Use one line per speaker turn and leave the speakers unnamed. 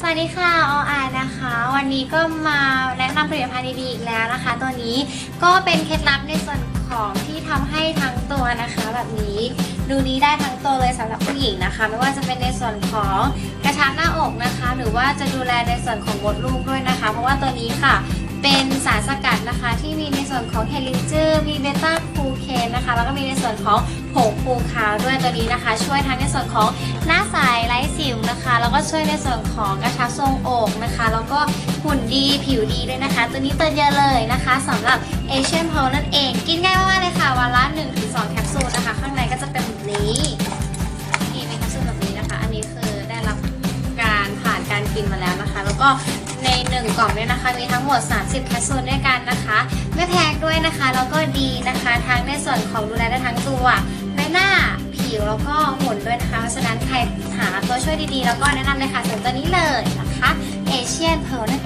สวัสดีค่ะออายนะคะ วันนี้ก็มาแนะนำผลิตภัณฑ์ดีๆอีกแล้วนะคะ ตัวนี้ก็เป็นเคล็ดลับในส่วนของที่ทำให้ทั้งตัวนะคะ แบบนี้ดูนี้ได้ทั้งตัวเลยสำหรับผู้หญิงนะคะ ไม่ว่าจะเป็นในส่วนของกระชับหน้าอกนะคะ หรือว่าจะดูแลในส่วนของมดลูกด้วยนะคะ เพราะว่าตัวนี้ค่ะ เป็นสารสกัดนะคะที่มีในส่วนของเฮลิงจือมีเบต้าคูเคนนะคะแล้วก็มีในส่วนของผงฟูขาวด้วยตัวนี้นะคะ ช่วยทั้งในส่วนของหน้าใสไร้สิวนะคะ แล้วก็ช่วยในส่วนของกระชับทรงอกนะคะ แล้วก็หุ่นดีผิวดีด้วยนะคะ ตัวนี้เตือนเยอะเลยนะคะสำหรับ Asian Pearl นั่นเอง กินง่ายมากๆเลยค่ะ วันละ 1-2 แคปซูลนะคะ ข้างในก็จะเป็นแบบนี้นี่เป็นแคปซูลแบบนี้นะคะ อันนี้คือได้รับการผ่านการกินมาแล้วนะคะ แล้วก็ ใน 1 กล่องเนี่ยนะคะ มีทั้งหมด 30 แคปซูลด้วยกันนะคะ ไม่แพงด้วยนะคะ แล้วก็ดีนะคะทั้งในส่วนของดูแลได้ทั้งตัวในหน้าผิวแล้วก็หุ่นด้วยนะคะเพราะฉะนั้นใครหาตัวช่วยดีๆ แล้วก็แนะนำเลยค่ะสำหรับตัวนี้เลยนะคะเอเชียนเพลนั่นเองค่